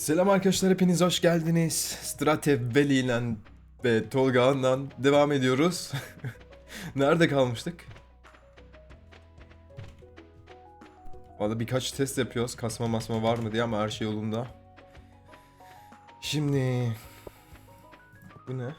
Selam arkadaşlar hepiniz hoş geldiniz. Strate Veli ile ve Tolga Han'la devam ediyoruz. Nerede kalmıştık? Valla birkaç test yapıyoruz. Kasma masma var mı diye ama her şey yolunda. Şimdi... Bu ne?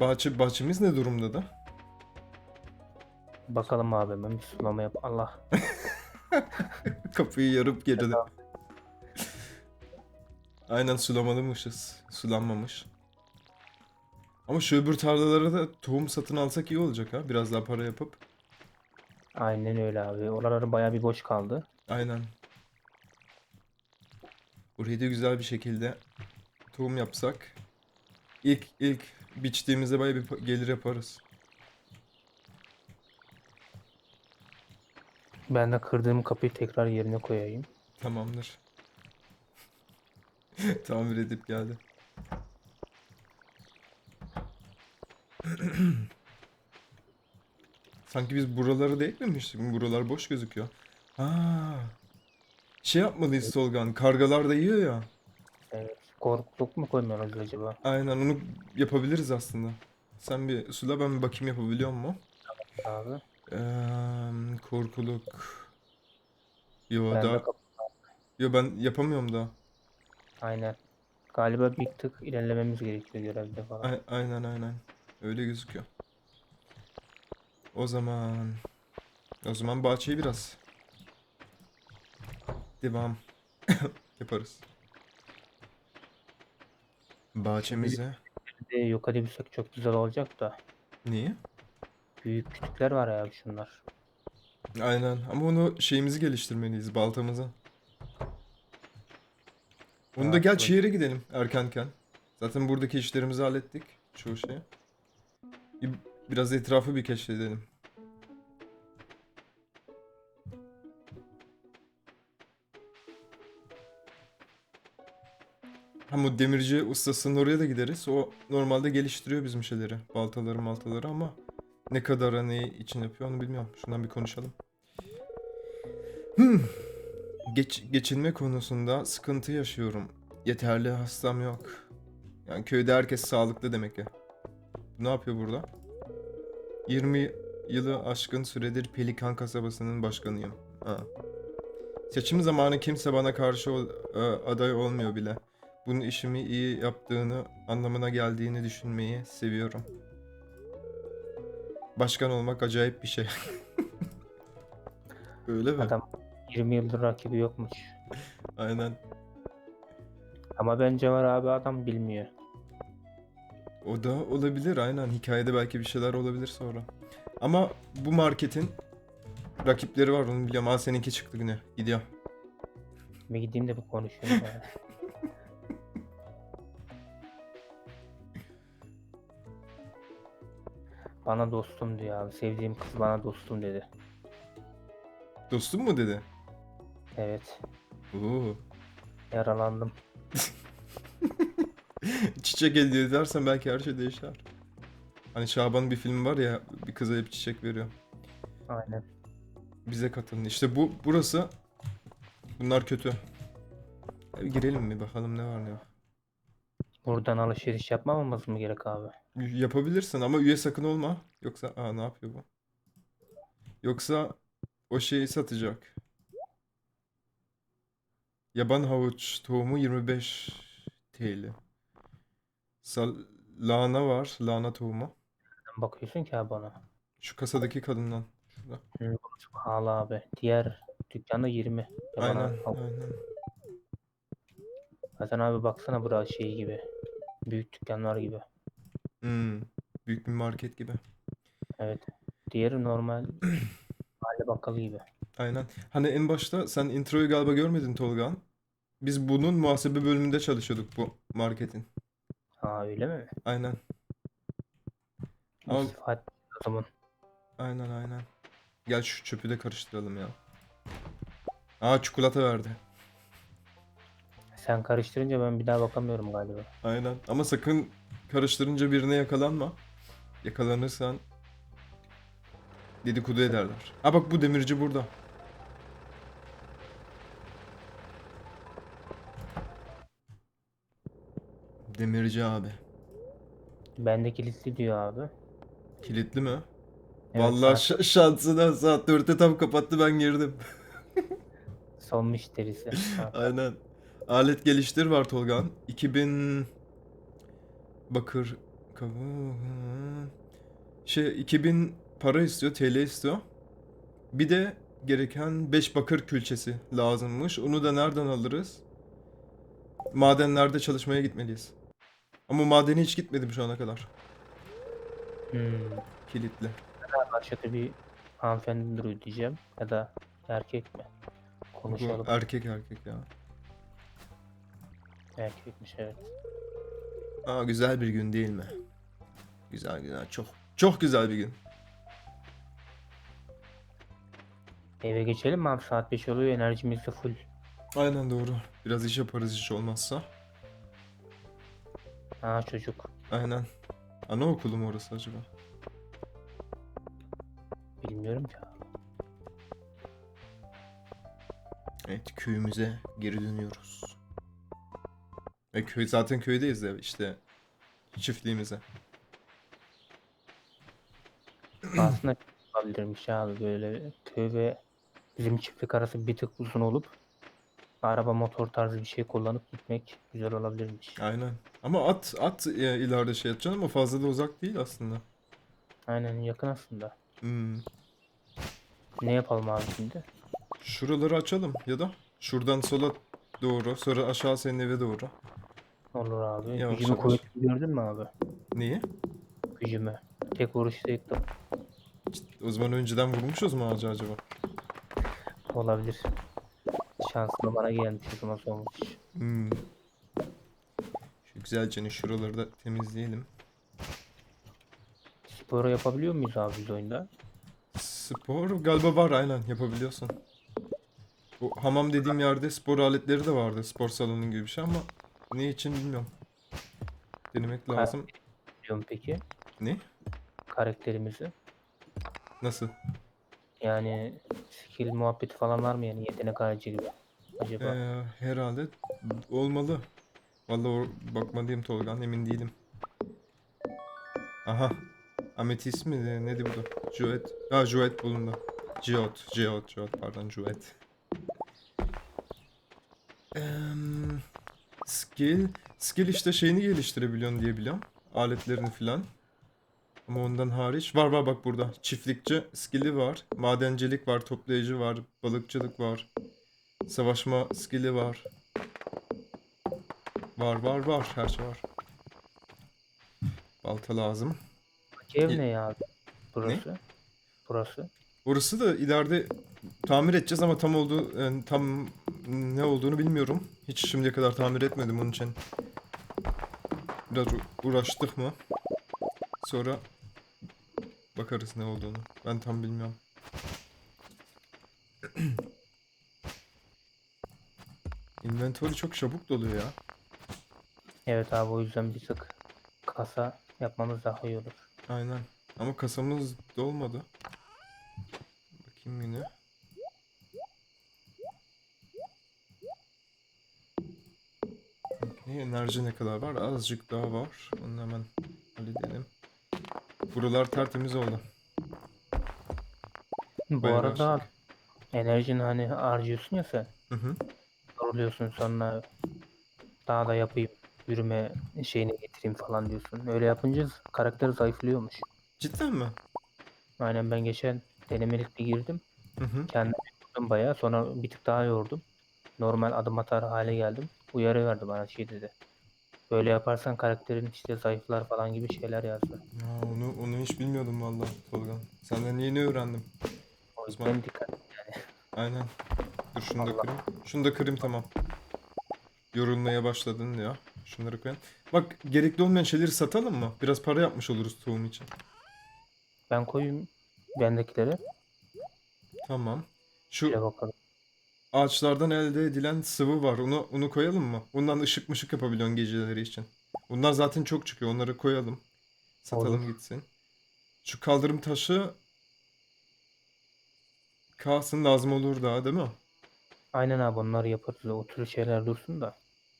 Bahçe, bahçemiz ne durumda da? Bakalım abi ben bir sulama yap. Allah. Kapıyı yarıp geride. Aynen sulamalımışız. Sulanmamış. Ama şu öbür tarlalara da tohum satın alsak iyi olacak ha. Biraz daha para yapıp. Aynen öyle abi. Oraları bayağı bir boş kaldı. Aynen. Burayı da güzel bir şekilde tohum yapsak. İlk ilk biçtiğimizde bayağı bir gelir yaparız. Ben de kırdığım kapıyı tekrar yerine koyayım. Tamamdır. Tamir edip geldi. Sanki biz buraları da ekmemiştik. Buralar boş gözüküyor. Ha. Şey yapmalıyız Tolgan. Kargalar da yiyor ya. Evet. Korkuluk mu koymuyoruz acaba? Aynen onu yapabiliriz aslında. Sen bir sula ben bir bakayım yapabiliyor mu? Abi. Eee korkuluk. Yo Ben de kap- Yo ben yapamıyorum da. Aynen. Galiba bir tık ilerlememiz gerekiyor görevde falan. Ay- aynen aynen. Öyle gözüküyor. O zaman o zaman bahçeyi biraz devam yaparız. Bahçemize Bir de yok edebilsek çok güzel olacak da. niye? Büyük kütükler var ya şunlar. Aynen ama onu şeyimizi geliştirmeliyiz baltamızı. Onu da gel şehire gidelim erkenken. Zaten buradaki işlerimizi hallettik çoğu şeyi. Bir- Biraz etrafı bir keşfedelim. Hem o demirci ustasının oraya da gideriz. O normalde geliştiriyor bizim şeyleri. Baltaları maltaları ama ne kadar ne için yapıyor onu bilmiyorum. Şundan bir konuşalım. Hmm. Geç, geçinme konusunda sıkıntı yaşıyorum. Yeterli hastam yok. Yani köyde herkes sağlıklı demek ya. Ne yapıyor burada? 20 yılı aşkın süredir Pelikan kasabasının başkanıyım. Ha. Seçim zamanı kimse bana karşı ol- e, aday olmuyor bile. Bunun işimi iyi yaptığını anlamına geldiğini düşünmeyi seviyorum. Başkan olmak acayip bir şey. Öyle mi? Adam 20 yıldır rakibi yokmuş. Aynen. Ama bence var abi adam bilmiyor. O da olabilir aynen. Hikayede belki bir şeyler olabilir sonra. Ama bu marketin rakipleri var onu biliyorum. Aa seninki çıktı yine. Gidiyor. Bir gideyim de bir konuşayım. Bana dostum diyor abi. Sevdiğim kız bana dostum dedi. Dostum mu dedi? Evet. Oo. Yaralandım. Çiçek elde edersen belki her şey değişir. Hani Şaban'ın bir filmi var ya bir kıza hep çiçek veriyor. Aynen. Bize katılın. İşte bu burası. Bunlar kötü. Hadi girelim mi bakalım ne var ne yok. Buradan alışveriş yapmamamız mı gerek abi? Yapabilirsin ama üye sakın olma. Yoksa aa ne yapıyor bu? Yoksa o şeyi satacak. Yaban havuç tohumu 25 TL. Sal lahana var, lahana tohumu. Bakıyorsun ki abi bana. Şu kasadaki kadından. Şurada. Hı, Pahalı abi. Diğer dükkanda 20. Ya bana- Aynen, aynen. Zaten abi baksana burası şey gibi. Büyük dükkanlar gibi. Hmm, büyük bir market gibi. Evet. Diğeri normal mahalle bakkalı gibi. Aynen. Hani en başta sen introyu galiba görmedin Tolga. Biz bunun muhasebe bölümünde çalışıyorduk bu marketin. Ha öyle mi? Aynen. Ama- Hadi o zaman. Aynen aynen. Gel şu çöpü de karıştıralım ya. Aa çikolata verdi. Sen karıştırınca ben bir daha bakamıyorum galiba. Aynen. Ama sakın karıştırınca birine yakalanma. Yakalanırsan dedikodu ederler. Ha bak bu demirci burada. Demirci abi. Bende kilitli diyor abi. Kilitli mi? Evet, Vallahi saat... şansına saat 4'te tam kapattı ben girdim. Son müşterisi. Aynen. Alet geliştir var Tolgan. 2000 bakır kavu şey 2000 para istiyor, TL istiyor. Bir de gereken 5 bakır külçesi lazımmış. Onu da nereden alırız? Madenlerde çalışmaya gitmeliyiz. Ama madene hiç gitmedim şu ana kadar. Hmm. Kilitli. Aşağıda bir hanımefendi duruyor diyeceğim. Ya da erkek mi? Bu Konuşalım. erkek erkek ya. Erkekmiş evet. Aa güzel bir gün değil mi? Güzel güzel. Çok çok güzel bir gün. Eve geçelim mi abi? Saat 5 oluyor. Enerjimiz de full. Aynen doğru. Biraz iş yaparız hiç olmazsa. Ha çocuk. Aynen. Anaokulu mu orası acaba? Bilmiyorum ki abi. Evet köyümüze geri dönüyoruz. E köy zaten köydeyiz ya işte çiftliğimize. Aslında olabilirmiş abi böyle köy ve bizim çiftlik arası bir tık uzun olup araba motor tarzı bir şey kullanıp gitmek güzel olabilirmiş. Aynen. Ama at at e, ileride şey yapacaksın ama fazla da uzak değil aslında. Aynen yakın aslında. Hmm. Ne yapalım abi şimdi? Şuraları açalım ya da şuradan sola doğru sonra aşağı senin eve doğru. Olur abi. Yavaş Gücümü yavaş. kuvvetimi gördün mü abi? Neyi? Gücümü. Tek vuruşta yıktım. O zaman önceden vurmuşuz mu ağacı acaba? Olabilir. Şanslı bana gelmiş o zaman olmuş. Hmm. Şu güzelce şuraları da temizleyelim. Sporu yapabiliyor muyuz abi biz oyunda? Spor galiba var aynen yapabiliyorsun. Bu hamam dediğim yerde spor aletleri de vardı. Spor salonu gibi bir şey ama ne için bilmiyorum. Denemek lazım. Biliyorum peki Ne? karakterimizi. Nasıl? Yani skill muhabbeti falan var mı yani yetenek harcı gibi? Acaba? Ee, herhalde olmalı. Vallahi or- bakmalıyım Tolgan emin değilim. Aha. Ametist mi? Neydi bu da? Juet. Ha Juet bulundu. Geot. Geot. Geot pardon Juet. Em, skill. Skill işte şeyini geliştirebiliyorsun diye biliyorum. Aletlerini filan. Ama ondan hariç. Var var bak burada. Çiftlikçi skill'i var. Madencilik var. Toplayıcı var. Balıkçılık var. Savaşma skill'i var. Var var var. Her şey var. Balta lazım. Ev ne ya? Burası. Burası. Orası da ileride tamir edeceğiz ama tam olduğu yani tam ne olduğunu bilmiyorum. Hiç şimdiye kadar tamir etmedim onun için. Biraz uğraştık mı? Sonra bakarız ne olduğunu. Ben tam bilmiyorum. Inventory çok çabuk doluyor ya. Evet abi o yüzden bir tık kasa yapmamız daha iyi olur. Aynen. Ama kasamız dolmadı. Bakayım yine. Okey, enerji ne kadar var? Azıcık daha var. Onu hemen halledelim. Buralar tertemiz oldu. Bu Bayağı arada başladık. enerjini hani harcıyorsun ya sen. Hı hı. Yoruluyorsun sonra daha da yapayım. Yürüme şeyini getireyim falan diyorsun. Öyle yapınca karakter zayıflıyormuş. Cidden mi? Aynen ben geçen denemelik bir girdim. Hı hı. Kendimi yordum bayağı. Sonra bir tık daha yordum. Normal adım atar hale geldim. Uyarı verdi bana şey dedi. Böyle yaparsan karakterin işte zayıflar falan gibi şeyler yazdı. Ya onu onu hiç bilmiyordum vallahi Tolga. Senden yeni öğrendim. O Osman. yüzden dikkat. Aynen. Dur şunu da Allah. kırayım. Şunu da kırayım tamam. Yorulmaya başladın ya. Şunları koyalım. Bak gerekli olmayan şeyleri satalım mı? Biraz para yapmış oluruz tohum için. Ben koyayım bendekileri. Tamam. Şu bakalım. Ağaçlardan elde edilen sıvı var. Onu onu koyalım mı? Ondan ışık mışık yapabiliyorsun geceleri için. Bunlar zaten çok çıkıyor. Onları koyalım. Satalım Olur. gitsin. Şu kaldırım taşı kalsın lazım olur daha değil mi? Aynen abi onları yaparız. O tür şeyler dursun da.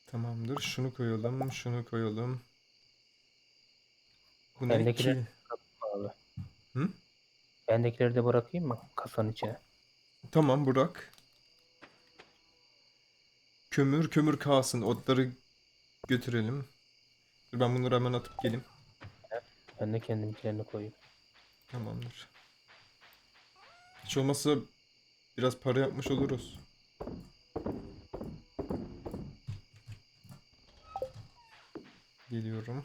Tamamdır. Şunu koyalım, şunu koyalım. Bu ne Bendekiler- ki? Abi. Hı? Bendekileri de bırakayım mı kasanın içine? Tamam Burak. Kömür, kömür kalsın. Otları götürelim. Dur ben bunları hemen atıp geleyim. Ben de kendimkilerini koyayım. Tamamdır. Hiç olmazsa biraz para yapmış oluruz. Geliyorum.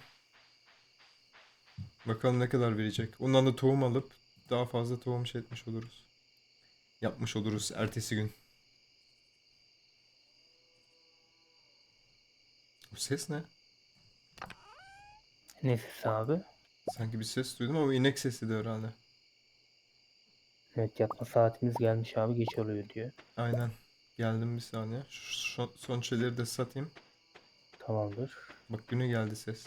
Bakalım ne kadar verecek. Ondan da tohum alıp daha fazla tohum şey etmiş oluruz. Yapmış oluruz ertesi gün. Bu ses ne? Nefis abi. Sanki bir ses duydum ama inek sesiydi herhalde. Evet yatma saatimiz gelmiş abi geç oluyor diyor. Aynen. Geldim bir saniye. Şu son şeyleri de satayım. Tamamdır. Bak güne geldi ses.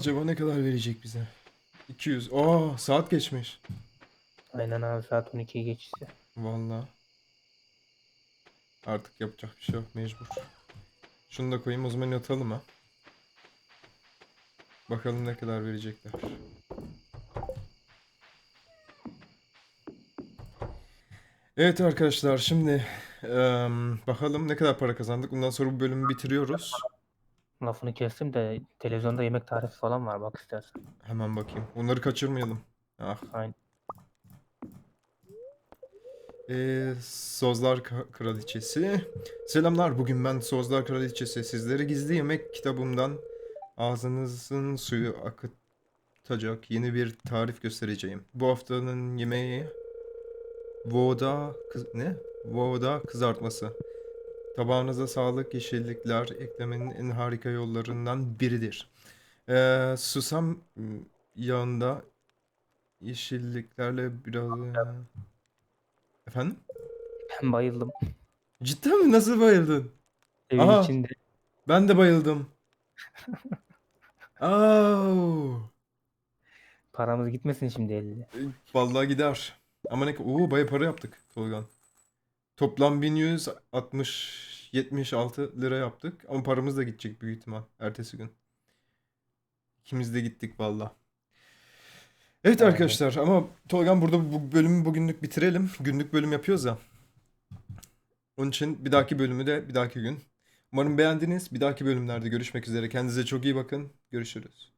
Acaba ne kadar verecek bize? 200. Aa, saat geçmiş. Aynen abi saat 12'yi geçti. Vallahi. Artık yapacak bir şey yok mecbur. Şunu da koyayım o zaman yatalım ha. Bakalım ne kadar verecekler. Evet arkadaşlar şimdi em, bakalım ne kadar para kazandık. Bundan sonra bu bölümü bitiriyoruz. Lafını kestim de televizyonda yemek tarifi falan var bak istersen. Hemen bakayım. Onları kaçırmayalım. Ah. Aynen. Ee, Sozlar Kraliçesi. Selamlar. Bugün ben Sozlar Kraliçesi. Sizlere gizli yemek kitabımdan ağzınızın suyu akıtacak yeni bir tarif göstereceğim. Bu haftanın yemeği Voda kız ne? Voda kızartması. Tabağınıza sağlık yeşillikler eklemenin en harika yollarından biridir. Ee, susam ım, yağında yeşilliklerle biraz Efendim? Ben bayıldım. Cidden mi? Nasıl bayıldın? Evin Aha. içinde. Ben de bayıldım. Au. Paramız gitmesin şimdi elde. Vallahi gider. Ama ne Oo baya para yaptık Tolgan. Toplam 1160 76 lira yaptık ama paramız da gidecek büyük ihtimal ertesi gün. İkimiz de gittik valla. Evet Aynen. arkadaşlar ama Tolgan burada bu bölümü bugünlük bitirelim. Günlük bölüm yapıyoruz ya. Onun için bir dahaki bölümü de bir dahaki gün. Umarım beğendiniz. Bir dahaki bölümlerde görüşmek üzere. Kendinize çok iyi bakın. Görüşürüz.